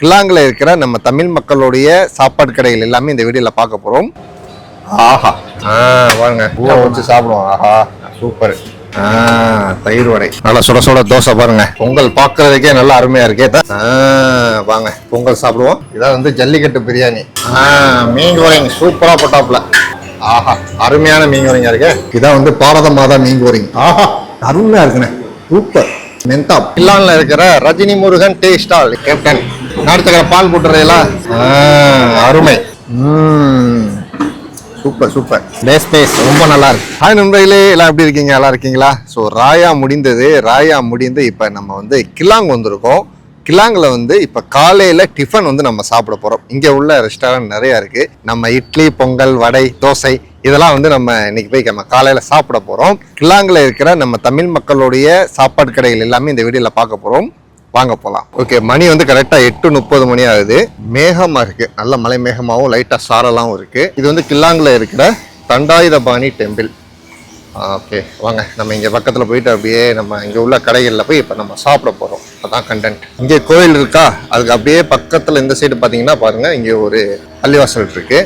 கிளாங்கில் இருக்கிற நம்ம தமிழ் மக்களுடைய சாப்பாடு கடைகள் எல்லாமே இந்த வீடியோல பார்க்க போறோம். ஆஹா. ஆ வாங்க. பூவை வச்சு சாப்பிடுவோம். ஆஹா சூப்பர். ஆ தயிர் வடை. நல்லா சுட சுட தோசை பாருங்க. பொங்கல் பார்க்கறதுக்கே நல்லா அருமையா இருக்கே. ஆ, வாங்க. பொங்கல் சாப்பிடுவோம். இதான் வந்து ஜல்லிக்கட்டு பிரியாணி. ஆ மீன் கோரிங் சூப்பரா போட்டாப்ல ஆஹா அருமையான மீன் கோரிங்கா இருக்கு. இதான் வந்து பாரத மாதா மீன் கோரிங் ஆஹா அருமையா இருக்குண்ணே. சூப்பர். மென்தா பில்லான்ல இருக்கிற Rajini Murugan tea stall. Captain நாட்டுக்கிற பால் போட்டுறீங்களா அருமை. Super super. பேஸ் பேஸ் ரொம்ப நல்லா இருக்கு. ஹாய் நண்பர்களே எல்லாம் எப்படி இருக்கீங்க? நல்லா இருக்கீங்களா? ஸோ ராயா முடிந்தது. ராயா முடிந்து இப்போ நம்ம வந்து கில்லாங் வந்திருக்கோம். கில்லாங்கில் வந்து இப்போ காலையில் டிஃபன் வந்து நம்ம சாப்பிட போகிறோம் இங்கே உள்ள ரெஸ்டாரண்ட் நிறையா இருக்குது நம்ம இட்லி பொங்கல் வடை தோசை இதெல்லாம் வந்து நம்ம இன்னைக்கு போய் நம்ம காலையில் சாப்பிட போகிறோம் கில்லாங்கில் இருக்கிற நம்ம தமிழ் மக்களுடைய சாப்பாடு கடைகள் எல்லாமே இந்த வீடியோவில் பார்க்க போகிறோம் வாங்க போகலாம் ஓகே மணி வந்து கரெக்டாக எட்டு முப்பது மணி ஆகுது. மேகமாக இருக்குது நல்ல மலை மேகமாகவும் லைட்டாக சாரலாகவும் இருக்குது இது வந்து கில்லாங்கில் இருக்கிற தண்டாயுதபாணி டெம்பிள் ஓகே வாங்க. நம்ம இங்கே பக்கத்தில் போயிட்டு அப்படியே நம்ம இங்கே உள்ள கடைகளில் போய் இப்போ நம்ம சாப்பிட போகிறோம் அதான் கண்டென்ட் இங்கே கோயில் இருக்கா? அதுக்கு அப்படியே பக்கத்தில் இந்த சைடு பார்த்தீங்கன்னா பாருங்கள் இங்கே ஒரு பள்ளிவாசல் இருக்குது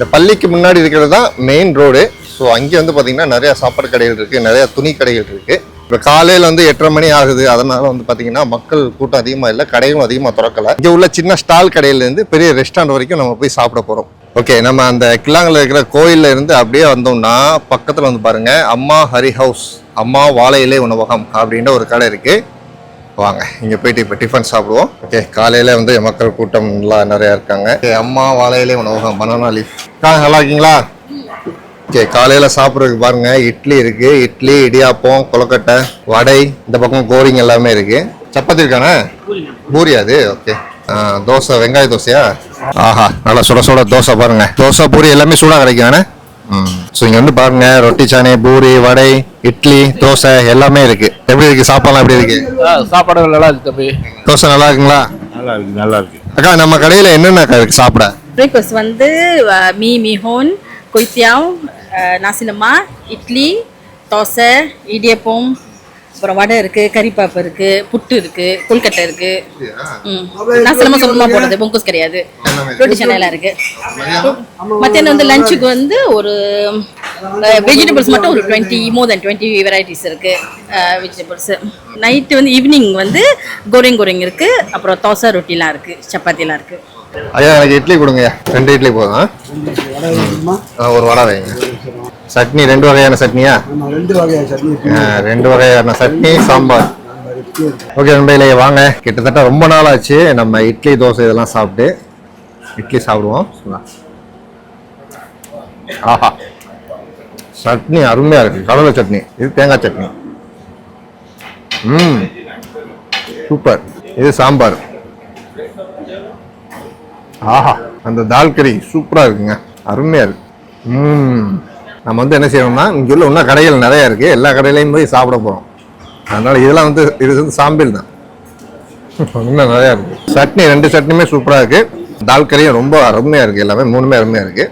இந்த பள்ளிக்கு முன்னாடி இருக்கிறது தான் மெயின் ரோடு ஸோ அங்கே வந்து பார்த்தீங்கன்னா நிறையா சாப்பாடு கடைகள் இருக்குது நிறையா துணி கடைகள் இருக்குது இப்போ காலையில் வந்து எட்டரை மணி ஆகுது. அதனால வந்து பார்த்தீங்கன்னா மக்கள் கூட்டம் அதிகமாக இல்லை கடையும் அதிகமாக திறக்கல. இங்கே உள்ள சின்ன ஸ்டால் கடையிலேருந்து பெரிய ரெஸ்டாரண்ட் வரைக்கும் நம்ம போய் சாப்பிட போகிறோம் ஓகே நம்ம அந்த கில்லாங்கில் இருக்கிற கோயிலில் இருந்து அப்படியே வந்தோம்னா பக்கத்தில் வந்து பாருங்கள் அம்மா ஹரி ஹவுஸ் அம்மா வாழை இலை உணவகம் அப்படின்ற ஒரு கடை இருக்குது வாங்க இங்கே போயிட்டு இப்போ டிஃபன் சாப்பிடுவோம். ஓகே காலையில் வந்து மக்கள் கூட்டம் எல்லாம் நிறையா இருக்காங்க. ஓகே அம்மா வாழையிலே உணவகம் பனானா லீஃப் நல்லா இருக்கீங்களா? ஓகே காலையில் சாப்பிட்றதுக்கு பாருங்க இட்லி இருக்கு. இட்லி இடியாப்பம் கொலக்கட்டை வடை இந்த பக்கம் கோரிங் எல்லாமே இருக்கு. சப்பாத்தி இருக்கானே? பூரி அது ஓகே தோசை வெங்காய தோசையா? ஆஹா நல்லா சுட சுட தோசை பாருங்க. தோசை பூரி எல்லாமே சூடாக கிடைக்கும் ஸோ இங்கே வந்து பாருங்க ரொட்டி சாணி பூரி வடை இட்லி தோசை எல்லாமே இருக்கு. எப்படி இருக்கு? சாப்பாடுலாம் எப்படி இருக்கு? சாப்பாடு நல்லா இருக்கு தம்பி. தோசை நல்லா இருக்குங்களா? நல்லா இருக்கு நல்லா இருக்கு. அக்கா நம்ம கடையில் என்னென்ன அக்கா இருக்கு சாப்பிட? பிரேக்ஃபாஸ்ட் வந்து mee mihun kway teow nasi lemak idli dosa idiyappam அப்புறம் வடை இருக்கு கறிப்பாப்பு இருக்கு புட்டு இருக்கு கொல்கட்டை இருக்கு. ம். நாசி லெமா சொந்தமா போடுறது பொங்கஸ் கிடையாது. ரொட்டி சென்னையெல்லாம் இருக்கு. மத்தியானம் வந்து லஞ்சுக்கு வந்து ஒரு வெஜிடபிள்ஸ் மட்டும் ஒரு twenty more than twenty varieties இருக்கு. வெஜிடபிள்ஸ் நைட்டு வந்து ஈவினிங் வந்து கோரிங் கோரிங் இருக்கு அப்புறம் தோசை ரொட்டிலாம் இருக்கு சப்பாத்திலாம் இருக்கு. ஐயா எனக்கு இட்லி கொடுங்க ரெண்டு இட்லி போதும் ஒரு வடை வைங்க. சட்னி ரெண்டு வகையான சட்னியா? ரெண்டு வகையான சட்னி சாம்பார். ஓகே நண்பர்களே வாங்க. கிட்டத்தட்ட ரொம்ப நாள் ஆச்சு நம்ம இட்லி தோசை இதெல்லாம் சாப்பிட்டு. இட்லி சாப்பிடுவோம். ஆஹா. சட்னி அருமையா இருக்கு. கடலை சட்னி. இது தேங்காய் சட்னி. ம். சூப்பர். இது சாம்பார். ஆஹா அந்த தால் கறி சூப்பராக இருக்குங்க. அருமையாக இருக்கு. ம் நம்ம வந்து என்ன செய்யணும்னா இங்கே உள்ள இன்னும் கடைகள் நிறையா இருக்குது எல்லா கடையிலையும் போய் சாப்பிட போகிறோம் அதனால் இதெல்லாம் வந்து இது வந்து சாம்பிள் தான். இன்னும் நிறையா இருக்குது சட்னி ரெண்டு சட்னியுமே சூப்பராக இருக்குது தால் கறியும் ரொம்ப அருமையாக இருக்குது எல்லாமே மூணுமே அருமையாக இருக்குது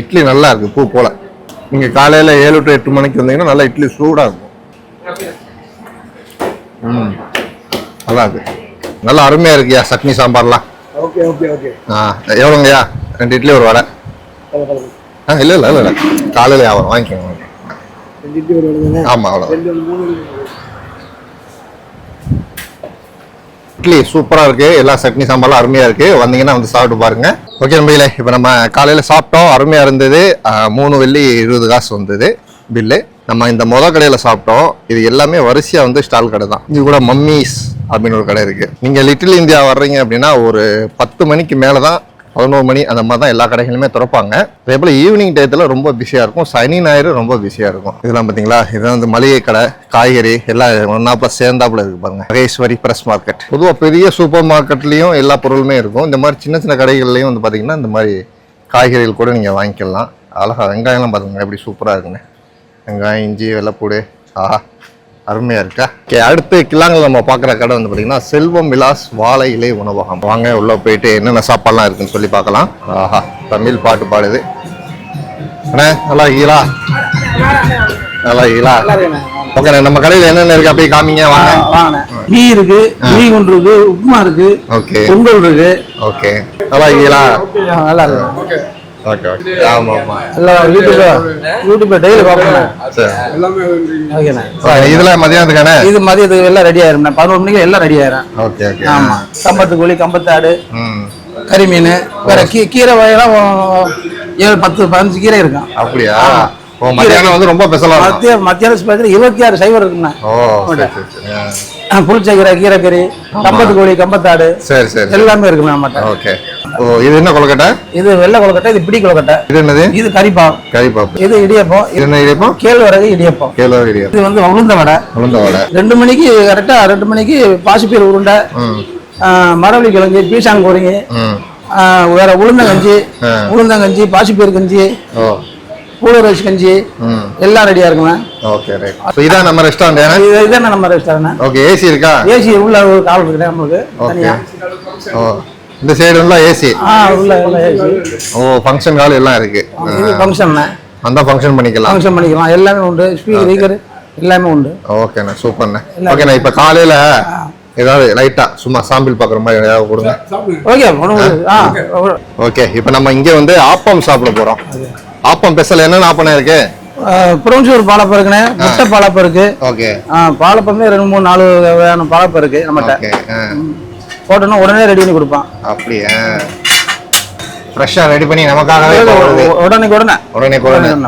இட்லி நல்லா இருக்குது பூ போல். நீங்கள் காலையில் ஏழு டு எட்டு மணிக்கு வந்தீங்கன்னா நல்லா இட்லி சூடாக இருக்கும். ம் நல்லா இருக்குது நல்லா அருமையாக இருக்குயா சட்னி சாம்பார்லாம். ஓகே ஓகே ஓகே ஆ எவ்வளோங்கய்யா? ரெண்டு இட்லி ஒரு வடை. ஆ இல்லை இல்லை இல்லை இல்லை. காலையில் வியாபாரம் வாங்கிக்கோங்க. வாங்கிக்கோங்க. ரெண்டு இட்லி ஒரு வடை ஆமாம் அவ்வளோ இட்லி சூப்பராக இருக்கு. எல்லா சட்னி சாம்பார்லாம் அருமையாக இருக்கு. வந்தீங்கன்னா வந்து சாப்பிட்டு பாருங்க. ஓகே நம்பிகளே இப்போ நம்ம காலையில் சாப்பிட்டோம். அருமையாக இருந்தது. மூணு வெள்ளி இருபது காசு வந்தது. பில்லு நம்ம இந்த முத கடையில் சாப்பிட்டோம். இது எல்லாமே வரிசையாக வந்து ஸ்டால் கடை தான். இது கூட மம்மிஸ் அப்படின்னு ஒரு கடை இருக்குது நீங்கள் லிட்டில் இந்தியா வர்றீங்க அப்படின்னா ஒரு பத்து மணிக்கு மேலே தான் பதினோரு மணி அந்த மாதிரி தான் எல்லா கடைகளுமே திறப்பாங்க. அதே போல் ஈவினிங் டயத்தில் ரொம்ப பிஸியாக இருக்கும். சனி ஞாயிறு ரொம்ப பிஸியாக இருக்கும். இதெல்லாம் பார்த்தீங்களா இதெல்லாம் வந்து மளிகை கடை காய்கறி எல்லாம் ஒன்றாப்புல சேர்ந்தாப்புல இருக்கு பாருங்க. மகேஸ்வரி பிரஸ் மார்க்கெட் பொதுவாக பெரிய சூப்பர் மார்க்கெட்லேயும் எல்லா பொருளுமே இருக்கும். இந்த மாதிரி சின்ன சின்ன கடைகள்லையும் வந்து பார்த்தீங்கன்னா இந்த மாதிரி காய்கறிகள் கூட நீங்கள் வாங்கிக்கலாம். அழகா வெங்காயம்லாம் பாருங்க எப்படி சூப்பராக இருக்குங்க வெங்காயம் இஞ்சி வெள்ளைப்பூடு. ஆஹா அருமையாக இருக்கா? ஓகே அடுத்து கிளாங்கில் நம்ம பார்க்குற கடை வந்து பார்த்தீங்கன்னா செல்வம் விலாஸ் வாழை இலை உணவகம். வாங்க உள்ளே போயிட்டு என்னென்ன சாப்பாடுலாம் இருக்குன்னு சொல்லி பார்க்கலாம். ஆஹா தமிழ் பாட்டு பாடுது. அண்ணே நல்லா இருக்கீங்களா? நல்லா இருக்கீங்களா? ஓகே நம்ம கடையில் என்னென்ன இருக்கு? அப்படியே காமிங்க வாங்க. மீ இருக்கு மீ குண்டு இருக்கு உப்புமா இருக்கு ஓகே பொங்கல் இருக்கு. ஓகே நல்லா இருக்கீங்களா? நல்லா இருக்கு. ஓகே ஓகே ஆமா ஆமா. எல்லாம் யூடியூப்ல யூடியூப்ல டெய்லி பார்ப்பேன் சரி. ஓகேண்ணா சரி, இதுல மதியானத்துக்கானே? இது மதியத்துக்கு எல்லாம் ரெடி ஆயிரும் பதினோரு மணிக்கு எல்லாம் ரெடி ஆயிரும். Okay okay. ஆமா. கம்பத்து கோழி கம்பத்து ஆடு ம். கறி மீன் வேற கீ கீரை வகையெல்லாம் ஏழு பத்து பதினஞ்சு கீரை இருக்கும். அப்படியா? மத்தியானம் வந்து ரொம்ப ஸ்பெஷலா மத்திய மத்தியான ஸ்பெஷல் இருபத்தி ஆறு சைவர் இருக்குண்ணா ஆ. புளிச்சக்கீரை கீரை கறி கம்பத்து கோழி கம்பத்தாடு சரி சரி எல்லாமே இருக்குண்ணா நம்மகிட்ட. ஓகே. ஓ இது என்ன கொலக்கட்டை இது வெள்ளை கொழுக்கட்டை இது பிடி கொழுக்கட்டை. இது என்னது? இது கறிப்பாம் கறி பாப்பு இது இடியப்பம். இது என்ன இடியப்பம்? கேழ்வரகு இடியப்பம். கேலோ இடியம் இது வந்து உளுந்த வடை. உளுந்த வடை. ரெண்டு மணிக்கு கரெக்டா ரெண்டு மணிக்கு பாசிப்பயிர் உருண்டை மரவள்ளி கிழங்கு பீசாங்கோரிங்க ம். வேற உளுந்தங்கஞ்சி. உளுந்தங்கஞ்சி பாசிப்பயிர் கஞ்சி பூளை ரைஸ் கஞ்சி எல்லாம் ரெடியா இருக்குண்ணா ஓகே ரைட். ஸோ இதான் நம்ம ரெஸ்டாரண்ட் இது இதானே நம்ம ரெஸ்டாரண்ட் ஓகே ஏசி இருக்கா? ஏசி உள்ள ஒரு கால் இருக்குது நம்மளுக்கு ஓகே. தனியா. ஓ. இந்த சைடு எல்லாம் ஏசி ஆ உள்ள உள்ள ஏசி ஓ ஃபங்க்ஷன் ஹால் எல்லாம் இருக்கு. ஃபங்க்ஷன் அந்த ஃபங்க்ஷன் பண்ணிக்கலாம். ஃபங்க்ஷன் பண்ணிக்கலாம். எல்லாமே உண்டு. ஸ்பீக்கர் கீக்கர் எல்லாமே உண்டு. ஓகேண்ணா சூப்பர்ண்ணே ஓகேண்ணா இப்போ காலையில ஏதாவது லைட்டா சும்மா சாம்பிள் பார்க்குற மாதிரி ஏதாவது கொடுங்க. ஓகே ஓகே இப்போ நம்ம இங்கே வந்து ஆப்பம் சாப்பிட போறோம். ஆப்பம் ஸ்பெஷல் என்னென்ன ஆப்பம் இருக்கு? புரோன்சூர் பாலப்பம் இருக்குண்ணே முட்டை பாலப்பம் இருக்கு ஓகே ஆ பாலப்பமே ரெண்டு மூணு நாலு வகையான பாலப்பம் இருக்கு நம்மகிட்ட ஓகே போட்டோன்னா உடனே ரெடி பண்ணி கொடுப்பான். அப்படியா? ஃப்ரெஷ்ஷாக ரெடி பண்ணி நமக்காகவே வருது உடனே உடனே உடனே உடனே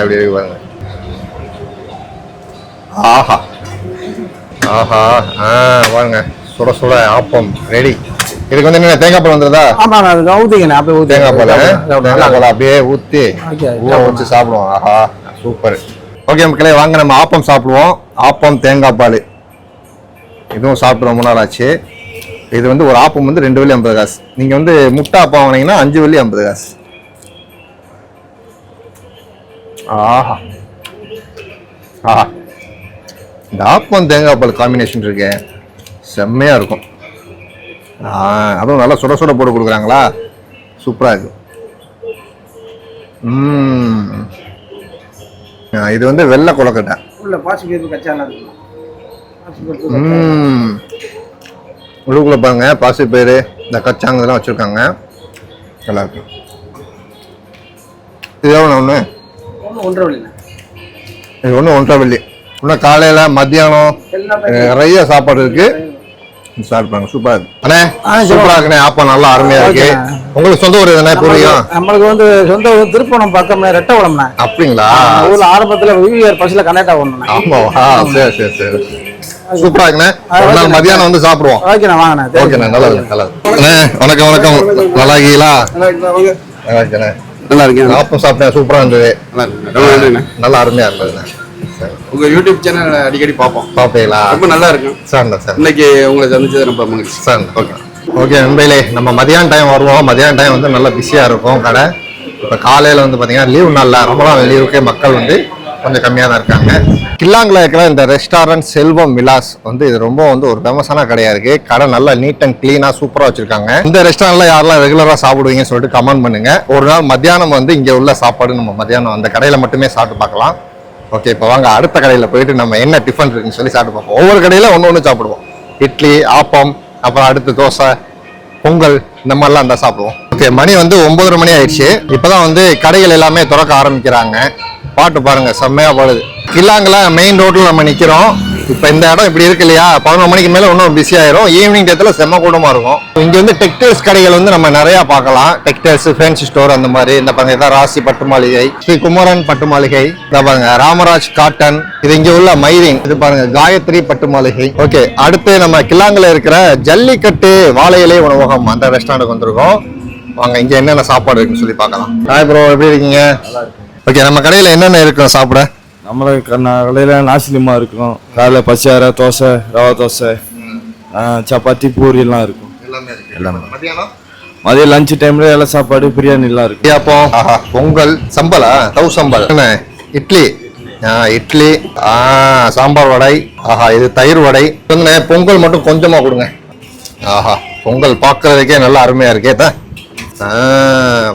எப்படி இருக்கு பாருங்க. ஆஹா. ஆஹா. ஆ பாருங்க. சுட சுட ஆப்பம் ரெடி இதுக்கு வந்து என்ன தேங்காய் பால் வந்துருதா? ஆமா அது ஊத்திக்கண்ணே அப்படியே ஊத்தி தேங்காய் பால் தேங்காய் பால் அப்படியே ஊத்தி ஊற வச்சு சாப்பிடுவோம். ஆஹா சூப்பர். ஓகே மக்களே வாங்க நம்ம ஆப்பம் சாப்பிடுவோம். ஆப்பம் தேங்காய் பால். இதுவும் சாப்பிட்டு ரொம்ப நாள் ஆச்சு. இது வந்து ஒரு ஆப்பம் வந்து ரெண்டு வெள்ளி ஐம்பது காசு. நீங்கள் வந்து முட்டை ஆப்பம் வாங்கினீங்கன்னா அஞ்சு வெள்ளி ஐம்பது காசு. ஆஹா. ஆஹா. இந்த ஆப்பம் தேங்காய் பால் காம்பினேஷன் இருக்கு. செம்மையா இருக்கும். ஆ அதுவும் நல்லா சுட சுட போட்டு கொடுக்குறாங்களா? சூப்பராக இருக்கு. இது வந்து வெள்ளை கொலக்கட்டை உள்ள பாசி கச்சாலாம் இருக்கும்? உள்ளுக்குள்ள பாருங்க பாசி பயிறு இந்த கச்சாங்க இதெல்லாம் வச்சிருக்காங்க. நல்லா இருக்கு இது எவ்வளோ ஒன்று ஒன்று ஒன்றரை வழிண்ணே இது ஒன்று ஒன்றரை வெள்ளி. இன்னும் காலையில் மத்தியானம் நிறைய சாப்பாடு இருக்கு. ஸ்டார்ட் பண்ணுங்க சூப்பரா இருக்கு. அண்ணே ஆ, சரி. சூப்பரா இருக்குண்ணே நல்லா அருமையா இருக்கு. உங்களுக்கு சொந்த ஊர் எதுனா புரியும் நம்மளுக்கு வந்து சொந்த ஊர் திருப்பணம் பக்கம் ரெட்டகுளம்ண்ணே. அப்படிங்களா? நம்ம ஊர்ல ஆரம்பத்துல விவிஆர் பஸ்ல கனெக்ட் ஆகணும் ஆமா ஆ சரி சரி சரி. சூப்பரா இருக்குண்ணே ஒரு நாள் மதியானம் வந்து சாப்பிடுவோம். ஓகேண்ணா வாங்கண்ணே. ஓகேண்ணே நல்லது வணக்கம் வணக்கம். நல்லா இருக்கீங்களா நல்லா இருக்கேண்ணே நல்லா இருக்கேன் ஆப்பம் சாப்பிட்டேன் சூப்பரா இருந்தது. நல்லா ரொம்ப நல்லா அருமையா இருந்ததுண்ணே. சரி. உங்க யூடியூப் சேனல் அடிக்கடி பார்ப்போம். பாப்பீங்களா ரொம்ப நல்லா இருக்கும் சரிண்ணே சார். இன்னைக்கு உங்களை சந்திச்சது ரொம்ப மகிழ்ச்சி. Sir okay. ஓகே நண்பையிலே நம்ம மதியான டைம் வருவோம். மதியான டைம் வந்து நல்லா பிஸியாக இருக்கும் கடை. இப்போ காலையில் வந்து பார்த்தீங்கன்னா லீவ் நாளில் ரமலான் லீவுக்கே மக்கள் வந்து கொஞ்சம் கம்மியாக தான் இருக்காங்க. கில்லாங்கில் இருக்கிற இந்த ரெஸ்டாரண்ட் செல்வம் விலாஸ் வந்து இது ரொம்ப வந்து ஒரு ஃபேமஸான கடையாக இருக்குது கடை நல்லா நீட் அண்ட் க்ளீனாக சூப்பராக வச்சுருக்காங்க. இந்த ரெஸ்டாரண்ட்டில் யாரெல்லாம் ரெகுலராக சாப்பிடுவீங்கன்னு சொல்லிட்டு கமெண்ட் பண்ணுங்க. ஒரு நாள் மத்தியானம் வந்து இங்கே உள்ள சாப்பாடு நம்ம மத்தியானம் அந்த கடையில் மட்டுமே சாப்பிட்டு பார்க்கலாம். ஓகே இப்போ வாங்க அடுத்த கடையில் போயிட்டு நம்ம என்ன டிஃபன் இருக்குன்னு சொல்லி சாப்பிட்டு பார்ப்போம். ஒவ்வொரு கடையில் ஒன்று ஒன்று சாப்பிடுவோம். இட்லி ஆப்பம் அப்புறம் அடுத்து தோசை பொங்கல் இந்த மாதிரிலாம் இருந்தால் சாப்பிடுவோம். ஓகே மணி வந்து ஒன்பதரை மணி ஆயிடுச்சு. இப்போதான் வந்து கடைகள் எல்லாமே திறக்க ஆரம்பிக்கிறாங்க. பாட்டு பாருங்க செம்மையா பாடுது. கில்லாங்கில் மெயின் ரோட்டில் நம்ம நிற்கிறோம் இப்போ இந்த இடம் இப்படி இருக்கு இல்லையா? பதினொரு மணிக்கு மேலே இன்னும் பிஸி ஆயிரும். ஈவினிங் டயத்தில் செம்ம கூட்டமாக இருக்கும். இங்கே வந்து டெக்டைல்ஸ் கடைகள் வந்து நம்ம நிறையா பார்க்கலாம். டெக்டைல்ஸ் ஃபேன்சி ஸ்டோர் அந்த மாதிரி. இந்த பாருங்க இதான் ராசி பட்டு மாளிகை. ஸ்ரீ குமரன் பட்டு மாளிகை. இந்த பாருங்க ராமராஜ் காட்டன் இது இங்க உள்ள மைரிங் இது பாருங்க காயத்ரி பட்டு மாளிகை. ஓகே அடுத்து நம்ம கில்லாங்கில் இருக்கிற ஜல்லிக்கட்டு வாழை இலை உணவகம் அந்த ரெஸ்டாரண்ட்டுக்கு வந்திருக்கோம். வாங்க இங்க என்னென்ன சாப்பாடு இருக்குன்னு சொல்லி பார்க்கலாம். ஹாய் ப்ரோ எப்படி இருக்கீங்க? ஓகே நம்ம கடையில் என்னென்ன இருக்கும் சாப்பிட? நம்மள கடையில் நாசிலிமா இருக்கும். காலையில் பச்சையாரை தோசை ரவா தோசை சப்பாத்தி பூரி எல்லாம் இருக்கும். எல்லாமே மதியம் லஞ்ச் டைம்ல எல்லாம் சாப்பாடு பிரியாணி எல்லாம் இருக்கும். இடியாப்பம் ஆஹா. பொங்கல் சம்பலா தவு சம்பல் என்ன? இட்லி? இட்லி. ஆ சாம்பார் வடை. ஆஹா இது தயிர் வடை. வந்துண்ணே பொங்கல் மட்டும் கொஞ்சமா கொடுங்க. ஆஹா பொங்கல் பார்க்கறதுக்கே நல்லா அருமையா இருக்கே தான்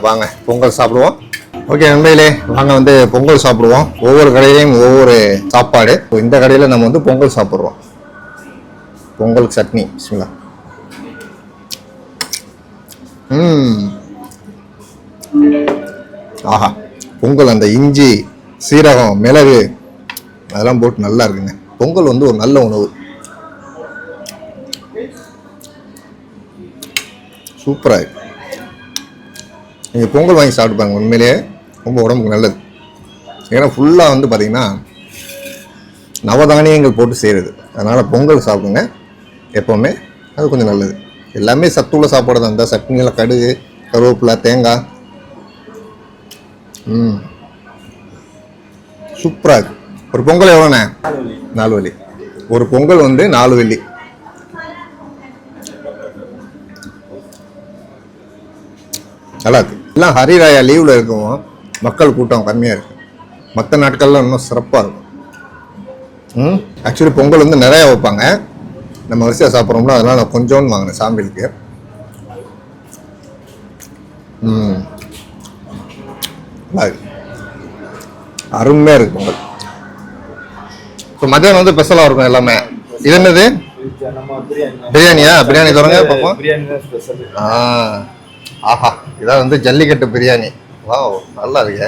வாங்க பொங்கல் சாப்பிடுவோம். ஓகே நண்பர்களே நாங்கள் வந்து பொங்கல் சாப்பிடுவோம். ஒவ்வொரு கடையிலையும் ஒவ்வொரு சாப்பாடு. இப்போ இந்த கடையில் நம்ம வந்து பொங்கல் சாப்பிட்றோம். பொங்கல் சட்னி. பிஸ்மில்லா. ம். ஆஹா பொங்கல் அந்த இஞ்சி சீரகம் மிளகு அதெல்லாம் போட்டு நல்லா இருக்குங்க. பொங்கல் வந்து ஒரு நல்ல உணவு. சூப்பராக இருக்கு. நீங்கள் பொங்கல் வாங்கி சாப்பிட்டு பாருங்க உண்மையிலேயே. ரொம்ப உடம்புக்கு நல்லது. ஏன்னா ஃபுல்லாக வந்து பார்த்தீங்கன்னா நவதானியங்கள் போட்டு செய்கிறது அதனால் பொங்கல் சாப்பிடுங்க எப்போவுமே அது கொஞ்சம் நல்லது. எல்லாமே சத்துள்ள சாப்பாடு தான். இந்த சட்னியில் கடுகு கருவேப்பிலை தேங்காய். ம். சூப்பராக இருக்குது ஒரு பொங்கல் எவ்வளோண்ணே? நாலு வலி ஒரு பொங்கல் வந்து நாலு வெள்ளி. நல்லா இருக்கு. எல்லாம் ஹரிராயா லீவில் இருக்கும் மக்கள் கூட்டம் கம்மியாக இருக்கு. மற்ற நாட்கள்லாம் இன்னும் சிறப்பாக இருக்கும். ம்? ஆக்சுவலி பொங்கல் வந்து நிறையா வைப்பாங்க. நம்ம வரிசையாக சாப்பிட்றோம்ல அதனால் நான் கொஞ்சோன்னு வாங்கினேன் இருக்கு. அருமையாக இருக்கு பொங்கல். இப்போ மத்தியானம் வந்து ஸ்பெஷலாக இருக்கும் எல்லாமே. இது என்னது? பிரியாணியா? பிரியாணி தொடங்க பார்ப்போம். ஆ. ஆஹா இதான் வந்து ஜல்லிக்கட்டு பிரியாணி. வாவ் நல்லா இருக்கு.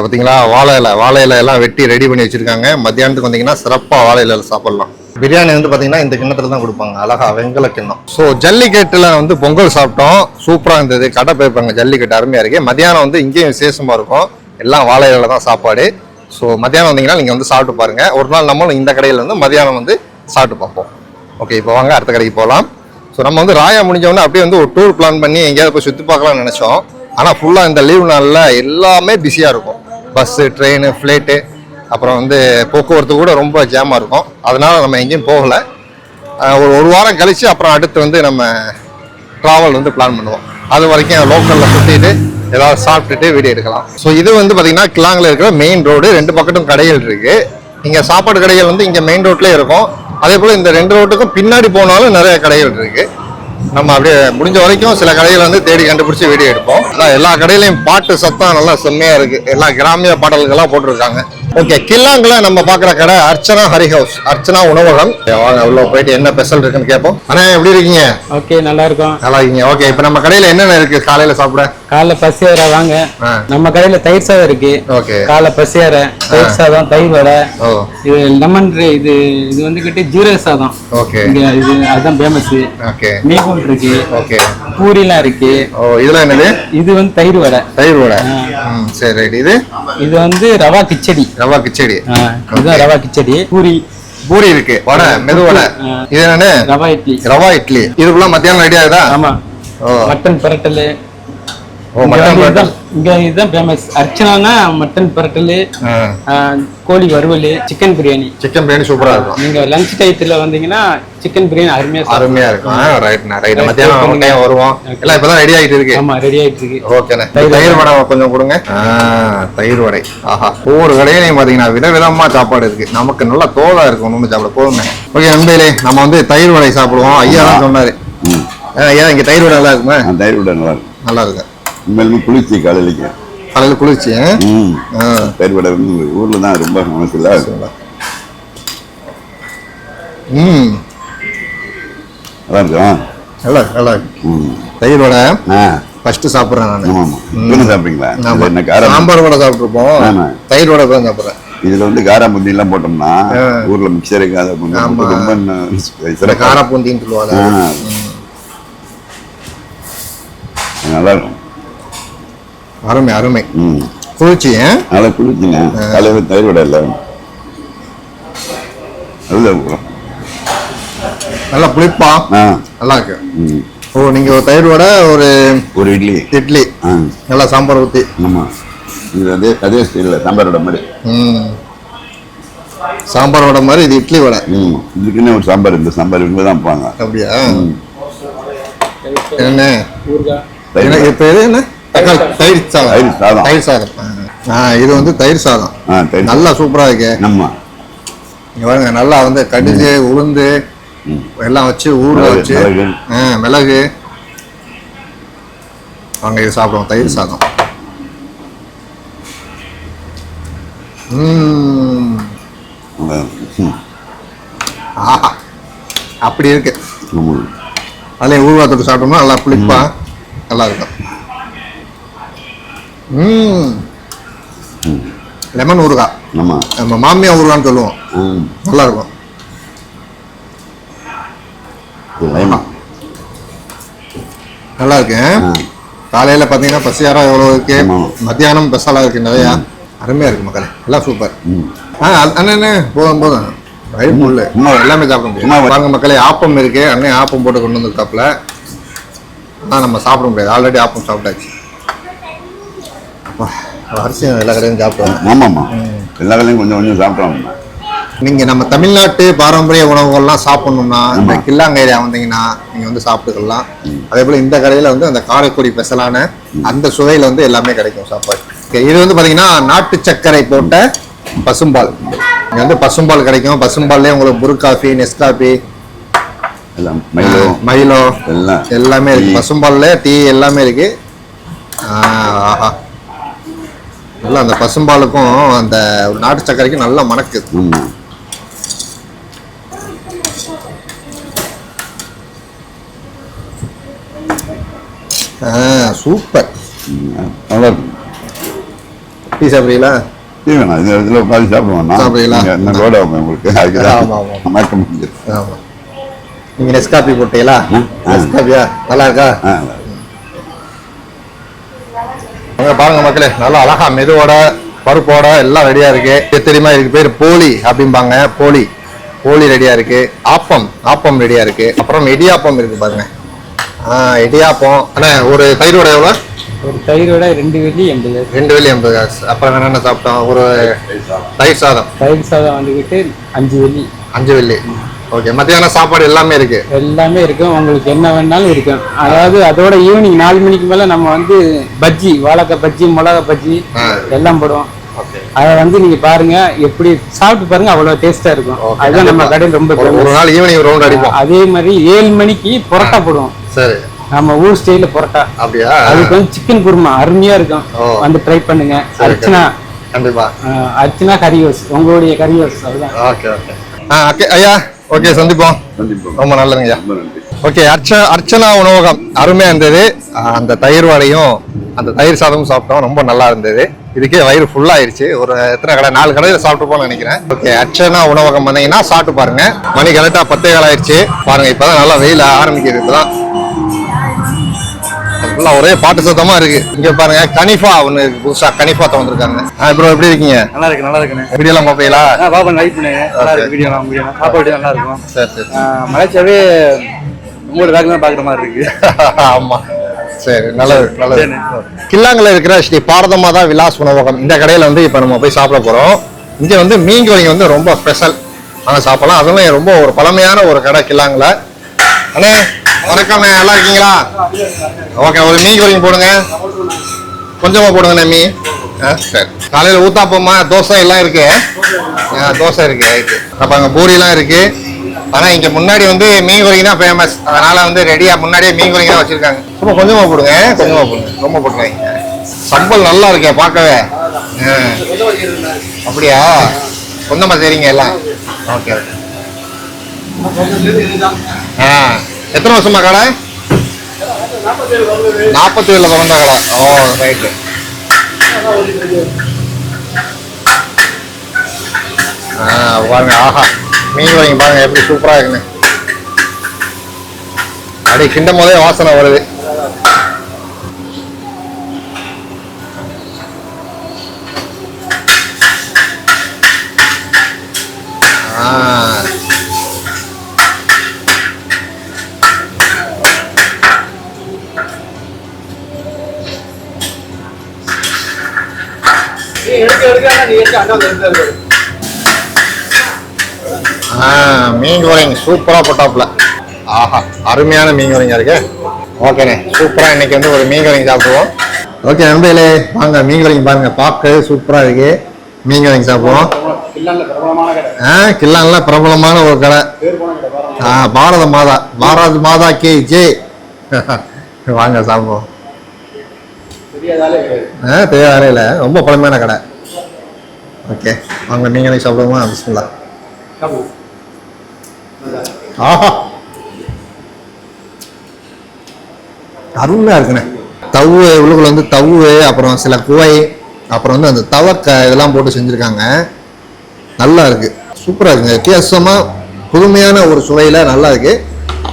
பார்த்தீங்களா வாழை இலை வாழை இலை எல்லாம் வெட்டி ரெடி பண்ணி வச்சிருக்காங்க. மத்தியானத்துக்கு வந்தீங்கன்னா சிறப்பாக வாழை இலையில சாப்பிடலாம். பிரியாணி வந்து பார்த்தீங்கன்னா இந்த கிண்ணத்துல தான் கொடுப்பாங்க. அழகா வெங்கல கிண்ணம். ஸோ ஜல்லிக்கட்டுல வந்து பொங்கல் சாப்பிட்டோம். சூப்பராக இருந்தது. கடை போயிருப்பாங்க. ஜல்லிக்கட்டு அருமையாக இருக்கு. மத்தியானம் வந்து இங்கேயும் விசேஷமா இருக்கும். எல்லாம் வாழை இலையில தான் சாப்பாடு. ஸோ மத்தியானம் வந்தீங்கன்னா நீங்கள் வந்து சாப்பிட்டு பாருங்க. ஒரு நாள் நம்மளும் இந்த கடையில் வந்து மத்தியானம் வந்து சாப்பிட்டு பார்ப்போம். ஓகே இப்போ வாங்க. அடுத்த கடைக்கு போகலாம் ஸோ நம்ம வந்து ராயா முடிஞ்சவொடனே அப்படியே வந்து ஒரு டூர் பிளான் பண்ணி எங்கேயாவது போய் சுற்றி பார்க்கலாம்னு நினச்சோம். ஆனால் ஃபுல்லாக இந்த லீவ் நாளில் எல்லாமே பிஸியாக இருக்கும். பஸ்ஸு ட்ரெயின் ஃப்ளைட்டு அப்புறம் வந்து போக்குவரத்து கூட ரொம்ப ஜாமாக இருக்கும். அதனால் நம்ம எங்கேயும் போகலை. ஒரு ஒரு வாரம் கழித்து அப்புறம் அடுத்து வந்து நம்ம ட்ராவல் வந்து பிளான் பண்ணுவோம். அது வரைக்கும் லோக்கலில் சுற்றிட்டு ஏதாவது சாப்பிட்டுட்டு வீடியோ எடுக்கலாம் ஸோ இது வந்து பார்த்திங்கன்னா கிளாங்கில் இருக்கிற மெயின் ரோடு ரெண்டு பக்கத்தும் கடைகள் இருக்குது இங்கே சாப்பாடு கடைகள் வந்து இங்கே மெயின் ரோட்லேயே இருக்கும். அதே போல் இந்த ரெண்டு ரோட்டுக்கும் பின்னாடி போனாலும் நிறைய கடைகள் இருக்குது நம்ம அப்படியே முடிஞ்ச வரைக்கும் சில கடைகள் வந்து தேடி கண்டுபிடிச்சி வீடியோ எடுப்போம். அதான் எல்லா கடையிலையும் பாட்டு சத்தம் நல்லா செம்மையாக இருக்குது எல்லா கிராமிய பாடல்கள்லாம் போட்டிருக்காங்க. ஓகே கில்லாங்கில் நம்ம பார்க்குற கடை அர்ச்சனா ஹரி ஹவுஸ் அர்ச்சனா உணவகம். வாங்க உள்ள போயிட்டு என்ன ஸ்பெஷல் இருக்குன்னு கேட்போம். அண்ணா எப்படி இருக்கீங்க? ஓகே நல்லா இருக்கும். நல்லா இருக்கீங்க. ஓகே இப்போ நம்ம கடையில் என்னென்ன இருக்கு? காலையில் சாப்பிட? காலைல பசியார வாங்க. ஆ. நம்ம கடையில தயிர் சாதம் இருக்கு. ஓகே காலைல பசியார தயிர் சாதம் தயிர் வடை. இது லெமன் இது இது வந்துகிட்டு ஜீரக சாதம். ஓகே இது அதுதான் ஃபேமஸ் ஓகே மீகூல் இருக்கு. ஓகே பூரிலாம் இருக்கு. ஓ இதெல்லாம் என்னது? இது வந்து தயிர் வடை. தயிர் வடை. சரி ரைட். இது? இது வந்து ரவா கிச்சடி. ரவா கிச்சடி. இதுதான் ரவா கிச்சடி. பூரி. பூரி இருக்கு. வடை மெது வடை. இது என்னன்னு ரவா இட்லி. ரவா இட்லி. இதுக்குள்ள மத்தியானம் ரெடி ஆகுதா? ஆமா. மட்டன் பரட்டல். இங்க இதுதான் ஃபேமஸ் அர்ச்சனானா மட்டன் பரட்டல் கோழி வறுவல் சிக்கன் பிரியாணி சிக்கன் பிரியாணி சூப்பரா இருக்கும். நீங்க லஞ்ச் டயத்துல வந்தீங்கன்னா சிக்கன் பிரியாணி அருமையா. அருமையா இருக்கும். ரைட் ரைட் மத்தியானம் டைம் வருவோம். எல்லாம் இப்பதான் ரெடி ஆயிட்டு இருக்கு. ஆமா ரெடி ஆயிட்டு இருக்கு. ஓகேண்ணே தயிர் வடை. கொஞ்சம் கொடுங்க. தயிர் வடை. ஆஹா. ஒவ்வொரு கடையிலையும் பாத்தீங்கன்னா விதவிதமா சாப்பாடு இருக்கு. நமக்கு நல்லா தோதா இருக்கும் ஒன்று சாப்பிட போதுமே ஓகே நண்பர்களே நம்ம வந்து தயிர் வடை சாப்பிடுவோம். ஐயா தான் சொன்னாரு. ஐயா இங்க தயிர் வடை நல்லா இருக்குமா? அந்த தயிர் விட நல்லா இருக்கும் நல்லா இருக்கு. உண்மையிலுமே குளிர்ச்சி காலையிலைக்கு. காலையில் குளிர்ச்சி? ம். வந்து ஊரில் தான் ரொம்ப இல்லை ம். நல்லா நல்லா இருக்கு, நல்லா ம். தயிர் வடை. ஆ. ஃபர்ஸ்ட் சாப்பிட்றேன் நான். ஆமாம் சாப்பிட்றீங்களா. என்ன காரம்? சாம்பார் வடை சாப்பிட்ருப்போம். தயிர் வடை தான் சாப்பிட்றேன். இதில் வந்து காராமந்தி எல்லாம் போட்டோம்னா. ஊரில் ஆமா. போட்டு ரொம்ப காராப்பூந்தின்னு சொல்லுவாங்க. நல்லா இருக்கும். அருமை அருமை. ம். குளிர்ச்சி? நல்லா குளிர்ச்சிங்க. காலையில் தயிர் வடை இல்லை. நல்ல நல்லா புளிப்பா? ஆ. நல்லா இருக்கு. ம். ஓ நீங்க ஒரு தயிர் வடை ஒரு ஒரு இட்லி. இட்லி. ஆ. நல்லா சாம்பார் ஊற்றி ஆமாம் இது அதே அதே ஸ்டைலில் சாம்பார் வடை மாதிரி. ம். சாம்பார் வடை மாதிரி இது இட்லி வடை. ம். இதுக்குன்னு ஒரு சாம்பார் இந்த சாம்பார் இவங்க தான் வைப்பாங்க அப்படியா. என்ன? இப்ப இது என்ன? தக்காளி தயிர் சாதம். தயிர் சாதம். தயிர் சாதம். இது வந்து தயிர் சாதம். நல்லா சூப்பரா இருக்கு. நம்ம. பாருங்க நல்லா வந்து கடுகு உளுந்து. எல்லாம் வச்சு ஊற மிளகு, வச்சு மிளகு. வாங்க இது சாப்பிடுவோம் தயிர் சாதம். ஆஹா அப்படி இருக்கு. அதுலேயும் தொட்டு சாப்பிட்டோம்னா நல்லா புளிப்பா நல்லா இருக்கும். லெமன் ஊறுகாய் ஆமா. நம்ம மாமியா ஊறுகான்னு சொல்லுவோம். நல்லா இருக்கும். நல்லா இருக்கு. காலையில் பார்த்தீங்கன்னா பசியாரம் எவ்வளோ இருக்கு. மத்தியானம் ஸ்பெஷலாக இருக்கு நிறையா. அருமையாக இருக்கு மக்களே. எல்லாம் சூப்பர். ஆ அண்ணே போதும் போதும். வயிறு முள்ளு எல்லாமே சாப்பிட முடியும். வ- பாருங்க மக்களே ஆப்பம் இருக்கு. அண்ணன் ஆப்பம் போட்டு கொண்டு வந்திருக்காப்புல. ஆனால் நம்ம சாப்பிட முடியாது. ஆல்ரெடி ஆப்பம் சாப்பிட்டாச்சு. அரிசியும் எல்லா கடையும் சாப்பிடுவாங்க. ஆமாம்மா எல்லா வேலையும் கொஞ்சம் கொஞ்சம் சாப்பிட்றோம் நீங்க நம்ம தமிழ்நாட்டு பாரம்பரிய உணவுகள்லாம் சாப்பிடணும்னா இந்த கில்லாங்க ஏரியா வந்தீங்கன்னா நீங்க வந்து சாப்பிட்டுக்கலாம். அதே போல இந்த கடையில வந்து அந்த காரைக்குடி ஸ்பெஷலான அந்த சுவையில வந்து எல்லாமே கிடைக்கும் சாப்பாடு. இது வந்து பாத்தீங்கன்னா நாட்டு சர்க்கரை போட்ட பசும்பால். இங்க வந்து பசும்பால் கிடைக்கும். பசும்பால்லே உங்களுக்கு புரு காஃபி நெஸ் காஃபி எல்லாம் மயிலோ மைலோ எல்லாம். எல்லாமே இருக்கு. டீ. பசும்பால்ல டீ எல்லாமே இருக்கு. ஆஹ், ஆஹா. நல்லா அந்த பசும்பாலுக்கும் அந்த நாட்டு சர்க்கரைக்கும் நல்லா மணக்குது சூப்பர். நல்லா இருக்கும் டீ சாப்பிட்றீங்களா? டீ வேணாம் இந்த இடத்துல உட்காந்து சாப்பிடுவோம். சாப்பிடுவீங்களா? என்ன லோட் ஆகும் உங்களுக்கு? அதுக்கு ஆமா, ஆமா. தான் மாற்ற முடிஞ்சது ஆமா. நீங்க நெஸ்காபி போட்டீங்களா. நெஸ்காபியா நல்லா இருக்கா. அங்க பாருங்க மக்களே நல்லா அழகா மெதுவோட பருப்போட எல்லாம் ரெடியா இருக்கு. இது தெரியுமா இதுக்கு பேர் போலி அப்படிம்பாங்க போலி. போலி ரெடியா இருக்கு. ஆப்பம் ஆப்பம் ரெடியா இருக்கு. அப்புறம் இடியாப்பம் இருக்கு பாருங்க. இடியாப்பம். அண்ணா ஒரு தயிரோட எவ்வளோ? ஒரு தயிரோட ரெண்டு வெள்ளி எண்பது. ரெண்டு வெள்ளி எண்பது காசு. அப்புறம் என்னென்ன சாப்பிட்டோம்? ஒரு தயிர் சாதம். தயிர் சாதம். வந்துக்கிட்டு அஞ்சு வெள்ளி. அஞ்சு வெள்ளி. ஓகே மத்தியானம் சாப்பாடு எல்லாமே இருக்கு. எல்லாமே இருக்கும் உங்களுக்கு என்ன வேணாலும் இருக்கும் அதாவது அதோட ஈவினிங் நாலு மணிக்கு மேல நம்ம வந்து பஜ்ஜி வாழைக்காய் பஜ்ஜி மிளகா பஜ்ஜி. எல்லாம் போடுவோம். அதை வந்து நீங்க பாருங்க எப்படி சாப்பிட்டு பாருங்க அவ்வளவு டேஸ்டா இருக்கும். அதுதான் நம்ம கடையில் ரொம்ப ஒரு-. நாள் ஈவினிங் ரவுண்ட் அடிப்போம். அதே மாதிரி ஏழு மணிக்கு புரோட்டா போடுவோம். சரி. நம்ம ஊர் ஸ்டைல புரோட்டா. அப்படியா? அதுக்கு வந்து சிக்கன் குருமா அருமையா இருக்கும். வந்து ட்ரை பண்ணுங்க. அர்ச்சனா. கண்டிப்பா. அர்ச்சனா கரியோஸ் உங்களுடைய கரியோஸ் அதுதான் ஓகே ஓகே ஐயா. ஓகே சந்திப்போம். ரொம்ப நல்லதுங்கய்யா. ஓகே அர்ச்ச அர்ச்சனா உணவகம் அருமையா இருந்தது. அந்த தயிர் வடையும் அந்த தயிர் சாதமும் சாப்பிட்டோம். ரொம்ப நல்லா இருந்தது. இதுக்கே வயிறு ஃபுல்லா ஆயிருச்சு. ஒரு எத்தனை கடை? நாலு கடையில் சாப்பிட்டுப்போம்னு நினைக்கிறேன். ஓகே அர்ச்சனா உணவகம் வந்தீங்கன்னா சாப்பிட்டு பாருங்க. மணி கரெக்டா பத்தே கால் ஆயிடுச்சு பாருங்க இப்பதான் நல்லா வெயில் ஆரம்பிக்குது இப்பதான். ஃபுல்லா ஒரே பாட்டு சத்தமா இருக்கு. இங்க பாருங்க கனிஃபா ஒண்ணு இருக்கு புதுசா. கனிஃபா திறந்துருக்காங்க. ப்ரோ எப்படி இருக்கீங்க? நல்லா இருக்கு நல்லா இருக்குண்ணே. வீடியோ எல்லாம் பார்ப்பீங்களா பாப்பா லைக் பண்ணுங்க. நல்லா. இருக்கு வீடியோ வீடியோ சாப்பாடு நல்லா இருக்கும். சரி சரி ஆ, மலேசியாவே உங்களோட வேலை தான் பாக்குற மாதிரி இருக்கு. ஆமா. சரி நல்லது நல்லது. கில்லாங்கல இருக்கிற ஸ்ரீ பாரதமாதா விலாஸ் உணவகம். இந்த கடையில வந்து இப்ப நம்ம போய் சாப்பிட போறோம். இங்க வந்து மீன் வந்து ரொம்ப ஸ்பெஷல் அங்க சாப்பிடலாம். அதுவும் ரொம்ப ஒரு பழமையான ஒரு கடை கில்லாங்கல. அண்ணே வணக்கம் நல்லா இருக்கீங்களா? ஓகே ஒரு மீன் கோழிங்க போடுங்க. கொஞ்சமாக போடுங்கண்ணே மீன். ஆ, சரி. காலையில் ஊத்தாப்பமா தோசை எல்லாம் இருக்கு. ஆ, தோசை இருக்கு ரைட்டு. அப்போ அங்கே பூரிலாம் இருக்கு. ஆனால் இங்கே முன்னாடி வந்து மீன் கோழிங்க தான் ஃபேமஸ் அதனால் வந்து ரெடியாக முன்னாடியே மீன் கோழிங்க தான் வச்சுருக்காங்க. ரொம்ப கொஞ்சமாக போடுங்க கொஞ்சமாக போடுங்க ரொம்ப போட்டுருங்க சம்பல் நல்லா இருக்கே பார்க்கவே. ஆ. அப்படியா? சொந்தமா சரிங்க எல்லாம்? Okay okay. ஆ. எத்தனை வருஷமா கடை? நாற்பத்தி ஏழில் பிறந்த கடை. ஓ ரைட்டு ஆ பாருங்க ஆஹா. மீன் வாங்கி பாருங்க எப்படி சூப்பராக இருக்குன்னு. அப்படி கிண்டும் போதே வாசனை வருது. மீன் கோரிங் சூப்பராக போட்டாப்புல. ஆஹா அருமையான மீன் கோரிங்கா இருக்கு. ஓகேண்ணே சூப்பராக இன்னைக்கு வந்து ஒரு மீன் குறைங்க சாப்பிடுவோம். ஓகே நண்பர்களே வாங்க மீன் கோரிங் பாருங்க பார்க்க சூப்பராக இருக்கு. மீன் குறைங்க சாப்பிடுவோம். ஆ கில்லான்ல பிரபலமான ஒரு கடை. ஆ பாரத மாதா பாரத மாதா கே ஜே. வாங்க சாப்பிடுவோம். ஆ தெரியாத இல்லை ரொம்ப பழமையான கடை. ஓகே வாங்க நீங்களே சாப்பிடுவோமா? பிஸ்மில்லா. ஆஹா. அருமையாக இருக்குண்ணே. தவு உள்ளுக்குள்ள வந்து தவு அப்புறம் சில குவை அப்புறம் வந்து அந்த தவக்க இதெல்லாம் போட்டு செஞ்சுருக்காங்க. நல்லா இருக்கு. சூப்பராக இருக்குங்க. வித்தியாசமாக புதுமையான ஒரு சுவையில் நல்லா இருக்கு.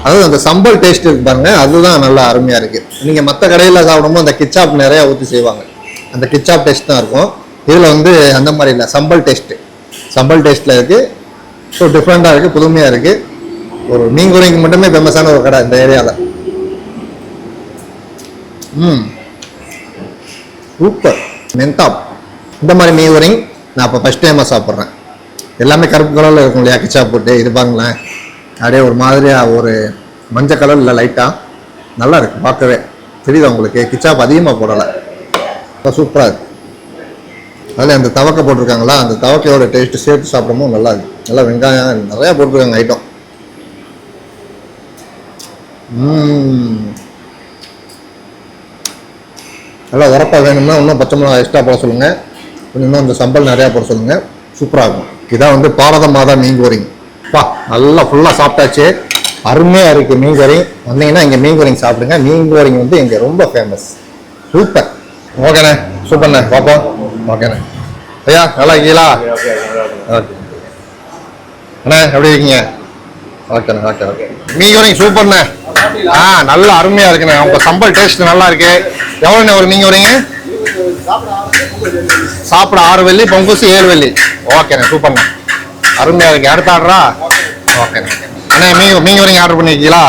அதாவது அந்த சம்பல் டேஸ்ட் இருக்கு பாருங்க. அதுதான் நல்லா அருமையாக இருக்கு. நீங்கள் மற்ற கடையில் சாப்பிடும்போது அந்த கிச்சாப் நிறையா ஊற்றி செய்வாங்க. அந்த கிச்சாப் டேஸ்ட் தான் இருக்கும். இதில் வந்து அந்த மாதிரி இல்லை சம்பல் டேஸ்ட்டு சம்பல் டேஸ்ட்டில் இருக்குது ஸோ டிஃப்ரெண்ட்டாக இருக்குது புதுமையாக இருக்குது ஒரு மீன் குறைக்கு மட்டுமே ஃபேமஸான ஒரு கடை இந்த ஏரியாவில் ம். சூப்பர் மென்தாப் இந்த மாதிரி மீன் வரையும் நான் இப்போ ஃபஸ்ட் டைமாக சாப்பிட்றேன். எல்லாமே கருப்பு கலரில் இருக்கும் இல்லையா கிச்சா போட்டு இது பாருங்களேன். அப்படியே ஒரு மாதிரியாக ஒரு மஞ்சள் கலரில் லைட்டாக நல்லா இருக்குது பார்க்கவே. தெரியுது உங்களுக்கு? கிச்சாப் அதிகமாக போடலை. சூப்பராக இருக்குது அதில் அந்த தவக்கை போட்டிருக்காங்களா அந்த தவக்கையோட டேஸ்ட்டு சேர்த்து சாப்பிடும்போது நல்லா இருக்கு. நல்லா வெங்காயம் நிறையா போட்டிருக்காங்க ஐட்டம் நல்லா உரப்பாக வேணும்னா இன்னும் பச்சை மிளகா எக்ஸ்ட்ரா போட சொல்லுங்கள் கொஞ்சம் இன்னும் இந்த சம்பல் நிறையா போட சொல்லுங்கள் சூப்பராக இருக்கும். இதான் வந்து பாரத மாதா மீன் கோரிங் பா நல்லா ஃபுல்லாக சாப்பிட்டாச்சு. அருமையாக இருக்குது மீன் கோரிங் வந்தீங்கன்னா இங்கே மீன் கோரிங் சாப்பிடுங்க. மீன் கோரிங் வந்து இங்கே ரொம்ப ஃபேமஸ் சூப்பர். ஓகேண்ணே சூப்பர்ண்ணே பார்ப்போம். ஓகேண்ணே ஐயா நல்லா இருக்கீங்களா? ஓகே அண்ணே எப்படி இருக்கீங்க? ஓகேண்ணே ஓகே ஓகே மீன் கோரிங் சூப்பர்ண்ணே ஆ நல்லா அருமையாக இருக்குண்ணே. உங்கள் சம்பல் டேஸ்ட் நல்லா இருக்கு. எவ்வளோண்ணே ஒரு மீன் வரீங்க சாப்பிட ஆறு வெள்ளி பொங்குசு ஏழு வெள்ளி. ஓகேண்ணே சூப்பர்ண்ணே அருமையாக இருக்கு. அடுத்த ஆர்டரா ஓகேண்ணே அண்ணே. மீன் மீன் வரீங்க ஆர்டர் பண்ணிருக்கீங்களா?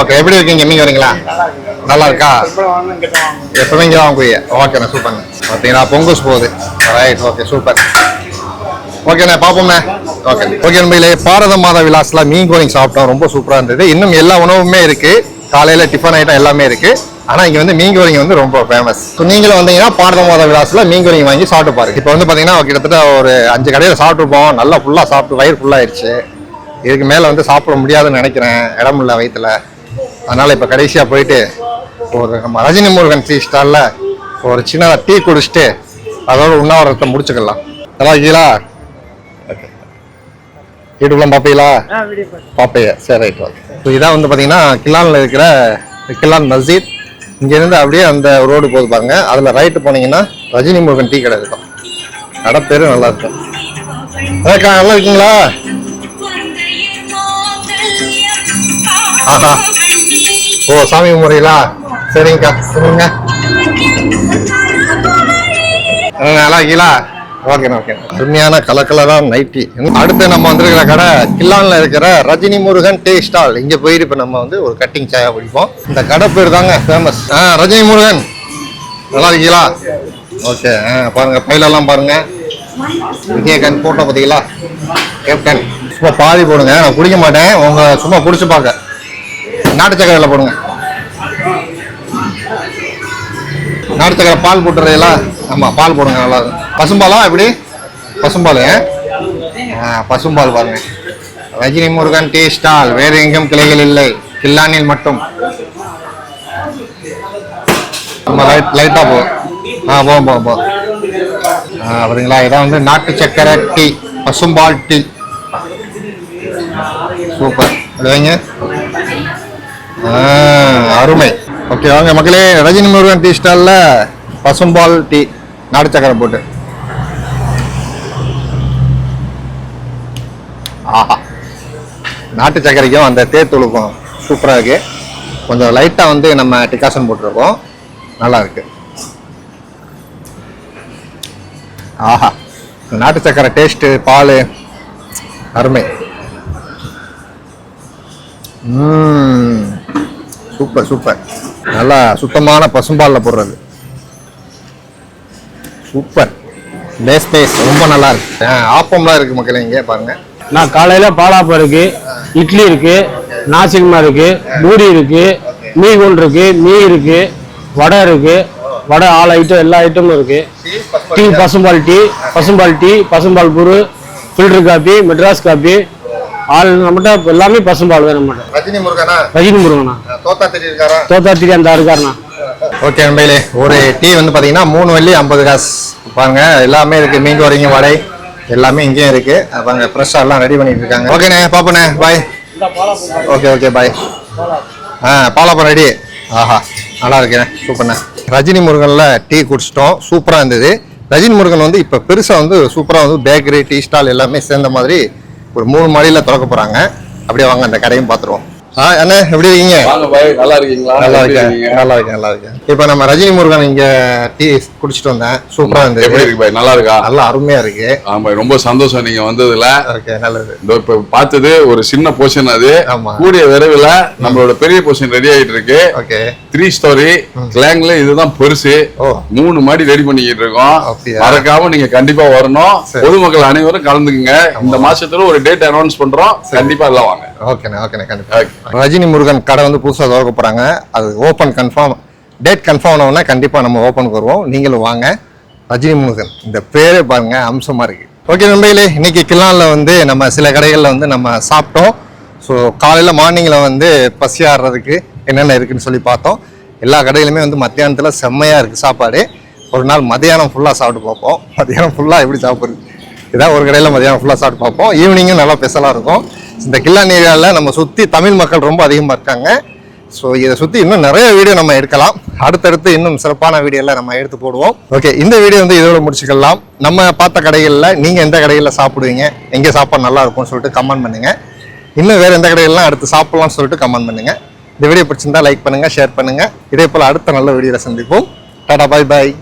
ஓகே எப்படி இருக்கீங்க? மீன் வரீங்களா நல்லா இருக்கா எப்பவுமே இங்கே தான் வாங்குவீங்க. ஓகேண்ணே சூப்பர்ண்ணே பார்த்தீங்களா பொங்குஸ் போகுது. ரைட் ஓகே சூப்பர் ஓகேண்ணே பார்ப்போம்ண்ணே ஓகே ஓகே நம்பிகளே பாரத மாதா விலாஸ்ல மீன் கோரிங் சாப்பிட்டோம் ரொம்ப சூப்பராக இருந்தது. இன்னும் எல்லா உணவுமே இருக்கு. காலையில டிஃபன் ஐட்டம் எல்லாமே இருக்கு. ஆனா இங்க வந்து மீன் கோரிங் வந்து ரொம்ப ஃபேமஸ் ஸோ நீங்களும் வந்தீங்கன்னா பாரத மாதா விலாஸ்ல மீன் கோரிங் வாங்கி சாப்பிட்டு பாருங்க. இப்போ வந்து பாத்தீங்கன்னா கிட்டத்தட்ட ஒரு அஞ்சு கடையில் சாப்பிட்டுருப்போம். நல்லா ஃபுல்லா சாப்பிட்டு வயிறு ஃபுல்லாயிருச்சு இதுக்கு மேல வந்து சாப்பிட முடியாதுன்னு நினைக்கிறேன். இடம் இல்லை வயிற்றுல அதனால இப்போ கடைசியா போயிட்டு ஒரு நம்ம ரஜினி முருகன் டீ ஸ்டாலில் ஒரு சின்னதாக டீ குடிச்சிட்டு அதோட உண்ணாவிரதத்தை முடிச்சுக்கலாம். நல்லா இருக்கீங்களா? யூடியூப்லாம் பார்ப்பீங்களா பார்ப்பையா சரி ரைட் ஓகே ஸோ இதான் வந்து பார்த்தீங்கன்னா கில்லானில் இருக்கிற கில்லான் மஸ்ஜித். இங்கேருந்து அப்படியே அந்த ரோடு போகுது பாருங்க. அதில் ரைட்டு போனீங்கன்னா ரஜினி முருகன் டீ கடை இருக்கும். கடை பேரும் நல்லா இருக்கும். அக்கா நல்லா இருக்கீங்களா? ஆஹா. ஓ சாமி முறையிலா சரிங்கக்கா சொல்லுங்க. நல்லா இருக்கீங்களா? ஓகேண்ணா ஓகே. அருமையான கலரா நைட்டி. அடுத்து நம்ம வந்திருக்கிற கடை கில்லான்ல இருக்கிற ரஜினி முருகன் டீ ஸ்டால். இங்க போயிட்டு இப்ப நம்ம வந்து ஒரு கட்டிங் சாயா குடிப்போம். இந்த கடை பேர் தாங்க ஃபேமஸ் ஆ ரஜினி முருகன். நல்லா இருக்கீங்களா? ஓகே ஆ பாருங்க பைலெல்லாம் பாருங்க. விஜயகாந்த் போட்டோ பார்த்தீங்களா? கேப்டன். சும்மா பாதி போடுங்க நான் குடிக்க மாட்டேன். உங்க சும்மா குடிச்சு பார்க்க. நாட்டு சக்கரையில் போடுங்க. நாட்டு பால் போட்டுறீங்களா ஆமாம் பால் போடுங்க நல்லா பசும்பாலா எப்படி? பசும்பால் ஆ பசும்பால் பாருங்க. ரஜினி முருகன் டீ ஸ்டால் வேறு எங்கும் கிளைகள் இல்லை. கில்லானில் மட்டும். நம்ம லைட் லைட்டாக போகும் ஆ போவோம் போகும் போவோம் ஆ அப்படிங்களா இதான் வந்து நாட்டு சக்கரை டீ பசும்பால் டீ. சூப்பர். அப்படிங்க அருமை. ஓகே வாங்க. மக்களே ரஜினி முருகன் டீ ஸ்டாலில் பசும்பால் டீ நாட்டு சக்கரை போட்டு. ஆஹா. நாட்டு சக்கரைக்கும் அந்த தேத்தூளுக்கும் சூப்பராக இருக்கு. கொஞ்சம் லைட்டாக வந்து நம்ம டிகாசன் போட்டிருக்கோம். நல்லா இருக்கு. ஆஹா. நாட்டு சக்கரை டேஸ்ட்டு பால் அருமை. சூப்பர் சூப்பர் நல்லா சுத்தமான பசும்பாலில் போடுறது. சூப்பர். பேஸ் பேஸ் ரொம்ப நல்லா இருக்கு. ஆ, ஆப்பம்லாம் இருக்கு மக்களே இங்கே பாருங்க. நான் காலையில பாலாப்பம் இருக்கு இட்லி இருக்கு நாசிகமா இருக்கு பூரி இருக்கு மீகுல் இருக்கு மீ இருக்கு வடை இருக்கு வடை ஆள் ஐட்டம் எல்லா ஐட்டமும் இருக்கு. டீ பசும்பால் டீ பசும்பால் டீ பசும்பால் புரு ஃபில்டர் காபி மெட்ராஸ் காபி ஆள் நம்மகிட்ட எல்லாமே பசும்பால் வேணும் நம்மகிட்ட. ரஜினி முருகனா? ரஜினி முருகனா? தோத்தா தெரிய இருக்காரா தோத்தாத்திரி அந்த இருக்காருண்ணா ஓகே நண்பர்களே ஒரு டீ வந்து பார்த்தீங்கன்னா மூணு வெள்ளி ஐம்பது காசு. பாருங்க எல்லாமே இருக்கு. மீன் வரைங்க வடை எல்லாமே இங்கேயும் இருக்கு. பாருங்க ஃப்ரெஷ்ஷாக எல்லாம் ரெடி பண்ணிட்டு இருக்காங்க. ஓகேண்ணே பாப்பண்ணே பாய் ஓகே ஓகே பாய் ஆ பாலாப்பம் ரெடி ஆஹா நல்லா இருக்கேன் சூப்பர்ண்ணே. ரஜினி முருகனில் டீ குடிச்சிட்டோம். சூப்பராக இருந்தது. ரஜினி முருகன் வந்து இப்போ பெருசாக வந்து சூப்பராக வந்து பேக்கரி டீ ஸ்டால் எல்லாமே சேர்ந்த மாதிரி ஒரு மூணு மாடியில் திறக்க போகிறாங்க அப்படியே வாங்க அந்த கடையும் பார்த்துருவோம் ஆ அண்ணே எப்படி இருக்கீங்க? நல்லா இருக்கீங்களா? நல்லா எப்படி இருக்கேன்? நல்லா இருக்கேன் நல்லா இருக்கேன். இப்போ நம்ம ரஜினி முருகன் இங்க டீ குடிச்சிட்டு வந்தேன். சூப்பரா எப்படி இருந்தது. இருக்கு பாய்? நல்லா இருக்கா? நல்லா அருமையா இருக்கு. ஆமா ரொம்ப சந்தோஷம் நீங்க வந்ததுல. ஓகே நல்லது. இப்ப பார்த்தது ஒரு சின்ன போர்ஷன் அது. கூடிய விரைவில் நம்மளோட பெரிய போர்ஷன் ரெடி ஆயிட்டு இருக்கு. ஓகே. த்ரீ ஸ்டோரி கிளாங்ல இதுதான் பெருசு. மூணு மாடி ரெடி பண்ணிக்கிட்டு இருக்கோம்? மறக்காம நீங்க கண்டிப்பா வரணும். பொதுமக்கள் அனைவரும் கலந்துக்குங்க. இந்த மாசத்துல ஒரு டேட் அனௌன்ஸ் பண்றோம். கண்டிப்பா எல்லாம் வாங்க. ஓகேண்ணே ஓகேண்ணே கண்டிப்பா. ரஜினி முருகன் கடை வந்து புதுசாக திறக்க போகிறாங்க அது ஓப்பன் கன்ஃபார்ம் டேட் கன்ஃபார்ம் ஆனவுடனே கண்டிப்பாக நம்ம ஓப்பனுக்கு வருவோம். நீங்களும் வாங்க. ரஜினி முருகன் இந்த பேரே பாருங்க அம்சமாக இருக்கு. ஓகே நண்பர்களே இன்னைக்கு கிளானில் வந்து நம்ம சில கடைகளில் வந்து நம்ம சாப்பிட்டோம். ஸோ காலையில் மார்னிங்கில் வந்து பசி ஆடுறதுக்கு என்னென்ன இருக்குன்னு சொல்லி பார்த்தோம். எல்லா கடையிலுமே வந்து மத்தியானத்தில் செம்மையாக இருக்குது சாப்பாடு. ஒரு நாள் மதியானம் ஃபுல்லாக சாப்பிட்டு பார்ப்போம். மதியானம் ஃபுல்லாக எப்படி சாப்பிட்றது? இதான் ஒரு கடையில் மதியானம் ஃபுல்லாக சாப்பிட்டு பார்ப்போம். ஈவினிங்கும் நல்லா ஸ்பெஷலாக இருக்கும். இந்த கில்லான் ஏரியாவில் நம்ம சுற்றி தமிழ் மக்கள் ரொம்ப அதிகமாக இருக்காங்க. ஸோ இதை சுற்றி இன்னும் நிறைய வீடியோ நம்ம எடுக்கலாம். அடுத்தடுத்து இன்னும் சிறப்பான வீடியோலாம் நம்ம எடுத்து போடுவோம். ஓகே இந்த வீடியோ வந்து இதோட முடிச்சுக்கலாம். நம்ம பார்த்த கடைகளில் நீங்கள் எந்த கடைகளில் சாப்பிடுவீங்க? எங்கே சாப்பாடு நல்லா இருக்கும்னு சொல்லிட்டு கமெண்ட் பண்ணுங்கள் இன்னும் வேறு எந்த கடைகள்லாம் அடுத்து சாப்பிட்லாம்னு சொல்லிட்டு கமெண்ட் பண்ணுங்கள் இந்த வீடியோ பிடிச்சிருந்தா லைக் பண்ணுங்கள் ஷேர் பண்ணுங்கள் இதே போல் அடுத்த நல்ல வீடியோவில் சந்திப்போம். டாடா பாய் பாய்